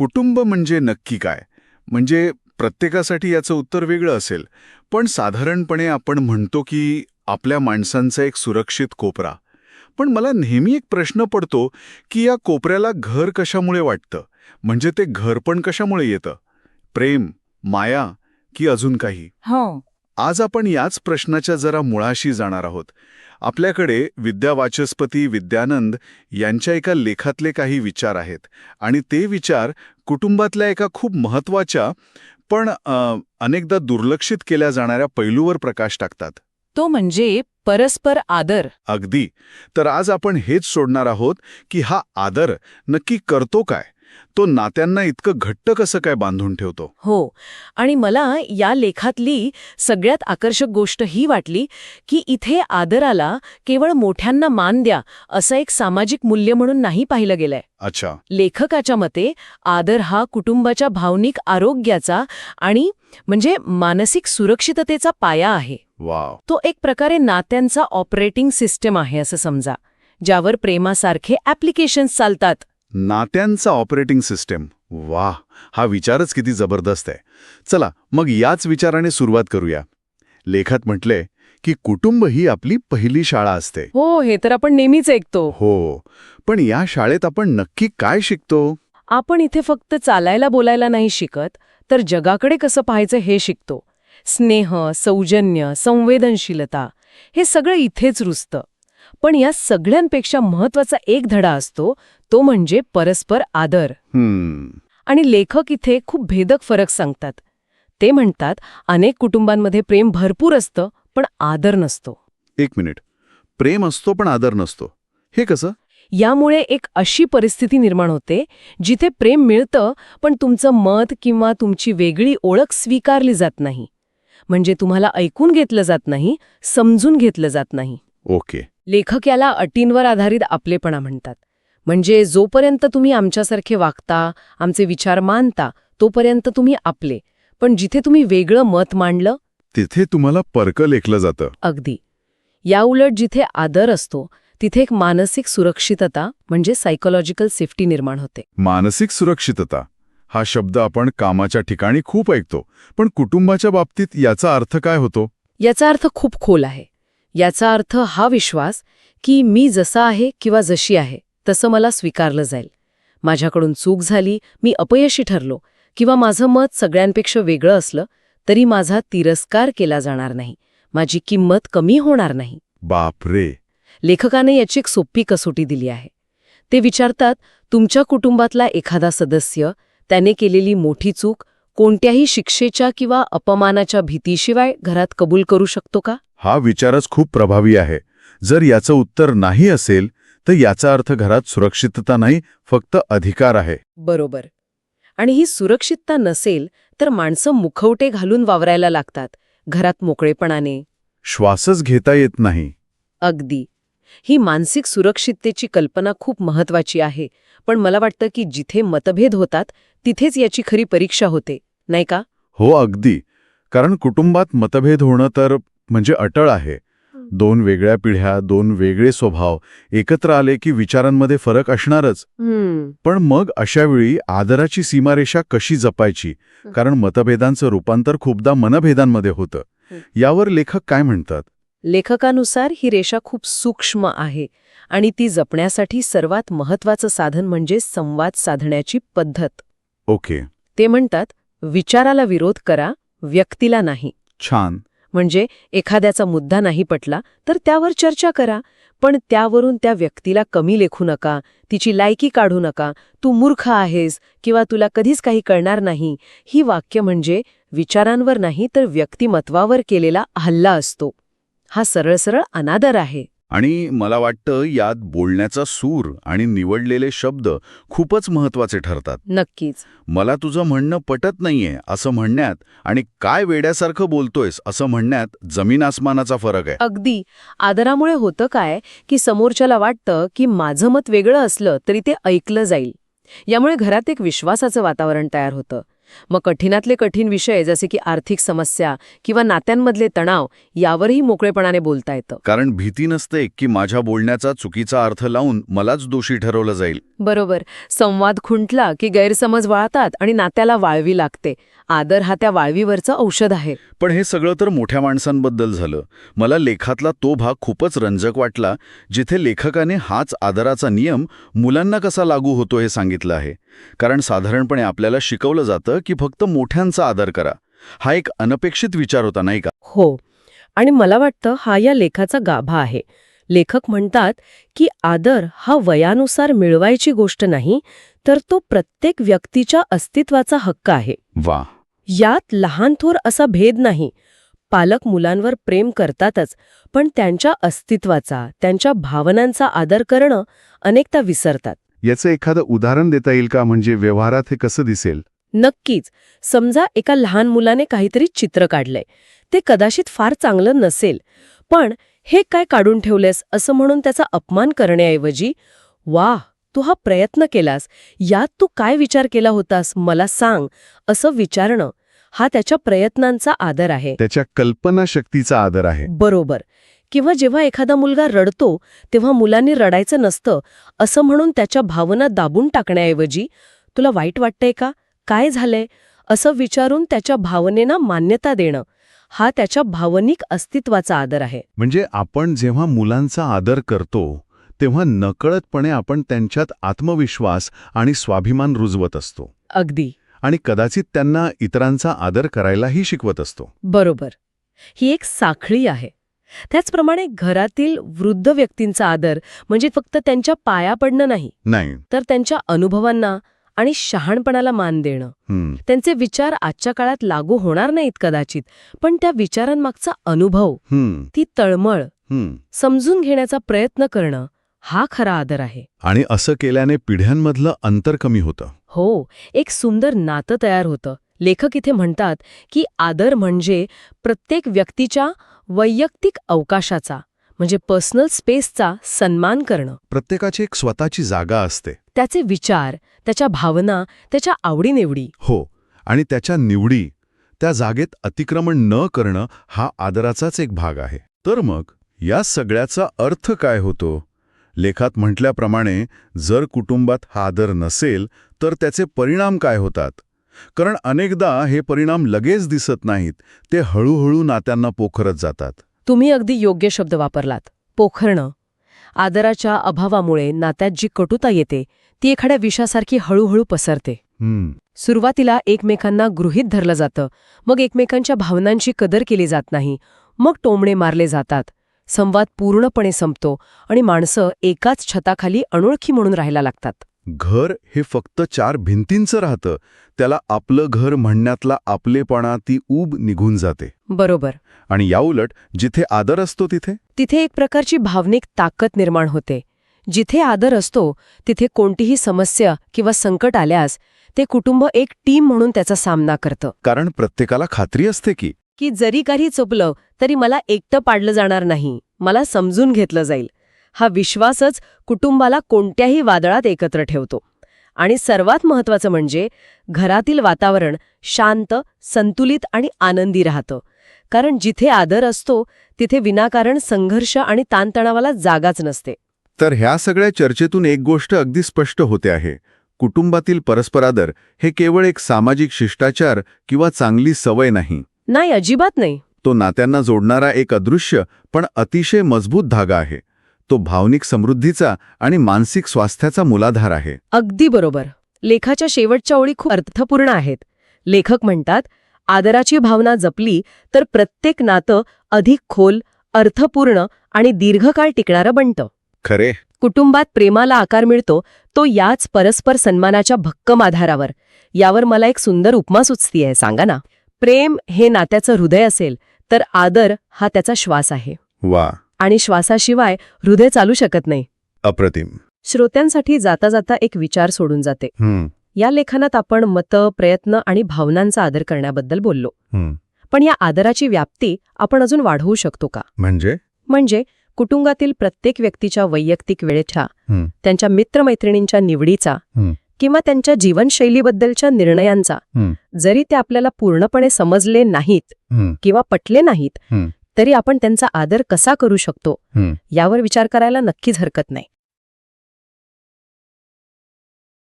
कुटुंब म्हणजे नक्की काय? म्हणजे प्रत्येकासाठी याचं उत्तर वेगळं असेल. पण साधारणपणे आपण म्हणतो की आपल्या माणसांचा एक सुरक्षित कोपरा. पण मला नेहमी एक प्रश्न पडतो की या कोपऱ्याला घर कशामुळे वाटतं? म्हणजे ते घर पण कशामुळे येतं? प्रेम माया की अजून काही? हो. आज आपण याच प्रश्नाच्या जरा मुळाशी जाणार आहोत. आपल्याकडे विद्यावाचस्पती विद्यानंद यांच्या एका लेखातले काही विचार आहेत आणि ते विचार कुटुंबातल्या एका खूप महत्त्वाच्या पण अनेकदा दुर्लक्षित केल्या जाणाऱ्या पैलूवर प्रकाश टाकतात. तो म्हणजे परस्पर आदर. अगदी. तर आज आपण हेच सोडणार आहोत की हा आदर नक्की करतो काय? तो नात्यांना इतकं घट्ट कसं काय बांधून ठेवतो? हो. आणि मला या लेखातली सगळ्यात आकर्षक गोष्ट ही वाटली की इथे आदराला केवळ मोठ्यांना मान द्या असं एक सामाजिक मूल्य म्हणून नाही पाहिलं गेलंय. अच्छा. लेखकाच्या मते आदर हा कुटुंबाच्या भावनिक आरोग्याचा आणि म्हणजे मानसिक सुरक्षिततेचा पाया आहे. वाव. तो एक प्रकारे नात्यांचा ऑपरेटिंग सिस्टम आहे असं समजा ज्यावर प्रेमासारखे ॲप्लिकेशन्स चालतात. नात्यांचा ऑपरेटिंग सिस्टेम. वाह हा विचारच किती जबरदस्त आहे. चला मग याच विचाराने सुरुवात करूया. लेखात म्हटले की कुटुंब ही आपली पहिली शाळा असते. हो हे तर आपण नेहमीच ऐकतो. हो पण या शाळेत आपण नक्की काय शिकतो? आपण इथे फक्त चालायला बोलायला नाही शिकत तर जगाकडे कसं पाहायचं हे शिकतो. स्नेह सौजन्य संवेदनशीलता हे सगळं इथेच रुजतं. पण या सगळ्यांपेक्षा महत्त्वाचा एक धडा असतो तो म्हणजे परस्पर आदर. हम्म. आणि लेखक इथे खूप भेदक फरक सांगतात. ते म्हणतात अनेक कुटुंबांमध्ये प्रेम भरपूर असतं पण आदर नसतो. एक मिनिट. प्रेम असतो पण आदर नसतो. हे कसं? यामुळे एक अशी परिस्थिती निर्माण होते जिथे प्रेम मिळतं पण तुमचं मत किंवा तुमची वेगळी ओळख स्वीकारली जात नाही. म्हणजे तुम्हाला ऐकून घेतलं जात नाही समजून घेतलं जात नाही. ओके. लेखक याला अटींवर आधारित आपलेपणा म्हणतात. म्हणजे जोपर्यंत तुम्ही आमच्यासारखे वागता आमचे विचार मानता तोपर्यंत तुम्ही आपले. पण जिथे तुम्ही वेगळं मत मांडलं तिथे तुम्हाला परक लेखलं जातं. अगदी. याउलट जिथे आदर असतो तिथे एक मानसिक सुरक्षितता म्हणजे सायकोलॉजिकल सेफ्टी निर्माण होते. मानसिक सुरक्षितता. हा शब्द आपण कामाच्या ठिकाणी खूप ऐकतो. पण कुटुंबाच्या बाबतीत याचा अर्थ काय होतो? याचा अर्थ खूप खोल आहे. याचा अर्थ हा विश्वास की मी जसा आहे किंवा जशी आहे. तसं मला स्वीकारलं जाईल. माझ्याकडून चूक झाली मी अपयशी ठरलो किंवा माझं मत सगळ्यांपेक्षा वेगळं असलं तरी माझा तिरस्कार केला जाणार नाही. माझी किंमत कमी होणार नाही. बापरे! लेखकाने याची एक सोपी कसोटी दिली आहे. ते विचारतात तुमच्या कुटुंबातला एखादा सदस्य त्याने केलेली मोठी चूक कोणत्याही शिक्षेच्या किंवा अपमानाच्या भीतीशिवाय घरात कबूल करू शकतो का? हा विचारच खूप प्रभावी आहे. जर याचं उत्तर नाही असेल तर याचा अर्थ घरात सुरक्षितता नाही फक्त अधिकार आहे. बरोबर. आणि ही सुरक्षितता नसेल तर माणसं मुखवटे घालून वावरायला लागतात घरात मोकळेपणाने. श्वासच घेता येत नाही. अगदी. ही मानसिक सुरक्षिततेची कल्पना खूप महत्वाची आहे पण मला वाटतं की जिथे मतभेद होतात तिथेच याची खरी परीक्षा होते नाही का? हो अगदी. कारण कुटुंबात मतभेद होणं तर म्हणजे अटळ आहे. दोन वेगळ्या पिढ्या दोन वेगळे स्वभाव एकत्र आले की विचारांमध्ये फरक असणारच. पण मग अशावेळी आदराची सीमारेषा कशी जपायची? कारण मतभेदांचं रूपांतर खूपदा मनभेदांमध्ये होतं. यावर लेखक काय म्हणतात? लेखकानुसार ही रेषा खूप सूक्ष्म आहे आणि ती जपण्यासाठी सर्वात महत्वाचं साधन म्हणजे संवाद साधण्याची पद्धत. ओके. ते म्हणतात विचाराला विरोध करा व्यक्तीला नाही. छान. म्हणजे एखाद्याचा मुद्दा नाही पटला तर त्यावर चर्चा करा. पण त्यावरून त्या व्यक्तीला कमी लेखू नका तिची लायकी काढू नका तू मूर्ख आहेस किंवा तुला कधीच काही कळणार नाही. ही वाक्य म्हणजे विचारांवर नाही तर व्यक्तिमत्वावर केलेला हल्ला असतो. हा सरळ सरळ अनादर आहे. आणि मला वाटतं यात बोलण्याचा सूर आणि निवडलेले शब्द खूपच महत्त्वाचे ठरतात. नक्कीच. मला तुझं म्हणणं पटत नाहीये असं म्हणण्यात आणि काय वेड्यासारखं बोलतोयस असं म्हणण्यात जमीन आसमानाचा फरक आहे. अगदी. आदरामुळे होतं काय की समोरच्याला वाटतं की माझं मत वेगळं असलं तरी ते ऐकलं जाईल. यामुळे घरात एक विश्वासाचं वातावरण तयार होतं. मग कठीणातले कठीण विषय जसे की आर्थिक समस्या किंवा नात्यांमधले तणाव यावरही मोकळेपणाने बोलता येतं. कारण भीती नसते की माझ्या बोलण्याचा चुकीचा अर्थ लावून मलाच दोषी ठरवलं जाईल. बरोबर. संवाद खुंटला की गैरसमज वळतात आणि नात्याला वाळवी लागते. आदर हा त्या वाळवीवरचं औषध आहे. पण हे सगळं तर मोठ्या माणसांबद्दल झालं. मला लेखातला तो भाग खूपच रंजक वाटला जिथे लेखकाने हाच आदराचा नियम मुलांना कसा लागू होतो हे सांगितलं आहे. कारण साधारणपणे आपल्याला शिकवलं जातं की फक्त मोठ्यांचा आदर करा. हा एक अनपेक्षित विचार होता नाही का? हो. आणि मला वाटतं हा या लेखाचा गाभा आहे. लेखक म्हणतात की आदर हा वयानुसार मिळवायची गोष्ट नाही तर तो प्रत्येक व्यक्तीच्या अस्तित्वाचा हक्क आहे. वा यात लहान थोर असा भेद नाही. पालक मुलांवर प्रेम करतातच पण त्यांच्या अस्तित्वाचा त्यांच्या भावनांचा आदर करणं अनेकदा विसरतात. याचं एखादं उदाहरण देता येईल का? म्हणजे व्यवहारात हे कसं दिसेल? नक्कीच. समजा एका लहान मुलाने काहीतरी चित्र काढलंय. ते कदाचित फार चांगलं नसेल. पण हे काय काढून ठेवलेस असं म्हणून त्याचा अपमान करण्याऐवजी वाह तू हा प्रयत्न केलास. यात तू काय विचार केला होतास? मला सांग. असं विचारणं हा त्याच्या प्रयत्नांचा आदर आहे. त्याच्या कल्पनाशक्तीचा आदर आहे. बरोबर. किंवा जेव्हा एखादा मुलगा रडतो तेव्हा मुलांनी रडायचं नसतं असं म्हणून त्याच्या भावना दाबून टाकण्याऐवजी तुला वाईट वाटतंय का? काय झालंय? असं विचारून त्याच्या भावनेना मान्यता देणं हा त्याच्या भावनिक अस्तित्वाचा आदर आहे. म्हणजे आपण जेव्हा मुलांचा आदर करतो तेव्हा नकळतपणे आपण त्यांच्यात आत्मविश्वास आणि स्वाभिमान रुजवत असतो. अगदी. आणि कदाचित त्यांना इतरांचा आदर करायलाही शिकवत असतो. बरोबर. ही एक साखळी आहे. त्याचप्रमाणे घरातील वृद्ध व्यक्तींचा आदर म्हणजे फक्त त्यांच्या पाया पडणं नाही नाही. तर त्यांच्या अनुभवांना आणि शहाणपणाला मान देणं. त्यांचे विचार आजच्या काळात लागू होणार नाहीत कदाचित पण त्या विचारांमागचा अनुभव ती तळमळ. समजून घेण्याचा प्रयत्न करणं हा खरा आदर आहे. आणि असं केल्याने पिढ्यांमधलं अंतर कमी होतं. हो एक सुंदर नातं तयार होतं. लेखक इथे म्हणतात की आदर म्हणजे प्रत्येक व्यक्तीच्या वैयक्तिक अवकाशाचा म्हणजे पर्सनल स्पेसचा सन्मान करणं. प्रत्येकाची एक स्वतःची जागा असते. त्याचे विचार त्याच्या भावना त्याच्या आवडीनिवडी. हो आणि त्याच्या निवडी त्या जागेत अतिक्रमण न करणं हा आदराचाच एक भाग आहे. तर मग या सगळ्याचा अर्थ काय होतो? लेखात म्हटल्याप्रमाणे जर कुटुंबात हा आदर नसेल तर त्याचे परिणाम काय होतात? कारण अनेकदा हे परिणाम लगेच दिसत नाहीत ते हळूहळू नात्यांना पोखरत जातात. तुम्ही अगदी योग्य शब्द वापरलात पोखरणं. आदराच्या अभावामुळे नात्यात जी कटुता येते ती एखाद्या विषासारखी हळूहळू पसरते. सुरुवातीला एकमेकांना गृहीत धरलं जातं मग एकमेकांच्या भावनांची कदर केली जात नाही मग टोमणे मारले जातात. संवाद पूर्णपणे संपतो आणि माणसं एकाच छताखाली अनोळखी म्हणून राहायला लागतात. घर हे फक्त चार भिंतींचं राहतं. त्याला आपलं घर म्हणण्यातला आपलेपणा ती ऊब निघून जाते. बरोबर. आणि याउलट जिथे आदर असतो तिथे? तिथे एक प्रकारची भावनिक ताकद निर्माण होते. जिथे आदर असतो तिथे कोणतीही समस्या किंवा संकट आल्यास ते कुटुंब एक टीम म्हणून त्याचा सामना करतं. कारण प्रत्येकाला खात्री असते की की जरी काही चुकलं तरी मला एकटं पाडलं जाणार नाही. मला समजून घेतलं जाईल. हा विश्वासच कुटुंबाला कोणत्याही वादळात एकत्र ठेवतो. आणि सर्वात महत्वाचं म्हणजे घरातील वातावरण शांत संतुलित आणि आनंदी राहतं. कारण जिथे आदर असतो तिथे विनाकारण संघर्ष आणि ताणतणावाला जागाच नसते. तर ह्या सगळ्या चर्चेतून एक गोष्ट अगदी स्पष्ट होते आहे. कुटुंबातील परस्परादर हे केवळ एक सामाजिक शिष्टाचार किंवा चांगली सवय नाही. नाही अजिबात नाही. तो नात्यांना जोडणारा एक अदृश्य पण अतिशय मजबूत धागा आहे. तो भावनिक समृद्धीचा आणि मानसिक स्वास्थ्याचा मूलाधार आहे. अगदी बरोबर. लेखाच्या शेवटच्या ओळी खूप अर्थपूर्ण आहेत. लेखक म्हणतात आदराची भावना जपली तर प्रत्येक नातं अधिक खोल अर्थपूर्ण आणि दीर्घकाळ टिकणारं बनतं. खरे. कुटुंबात प्रेमाला आकार मिळतो तो याच परस्पर सन्मानाच्या भक्कम आधारावर. यावर मला एक सुंदर उपमा सुचतीये सांगा ना. प्रेम हे नात्याचं हृदय असेल तर आदर हा त्याचा श्वास आहे. वा. आणि श्वासाशिवाय हृदय चालू शकत नाही. अप्रतिम. श्रोत्यांसाठी जाता जाता एक विचार सोडून जाते. या लेखनात आपण मतं प्रयत्न आणि भावनांचा आदर करण्याबद्दल बोललो. पण या आदराची व्याप्ती आपण अजून वाढवू शकतो का? म्हणजे? म्हणजे कुटुंबातील प्रत्येक व्यक्तीच्या वैयक्तिक वेळेच्या. त्यांच्या मित्रमैत्रिणींच्या निवडीचा. किंवा त्यांच्या जीवनशैलीबद्दलच्या निर्णयांचा. जरी ते आपल्याला पूर्णपणे समजले नाहीत किंवा पटले नाहीत. तरी आपण त्यांचा आदर कसा करू शकतो. यावर विचार करायला नक्कीच हरकत नाही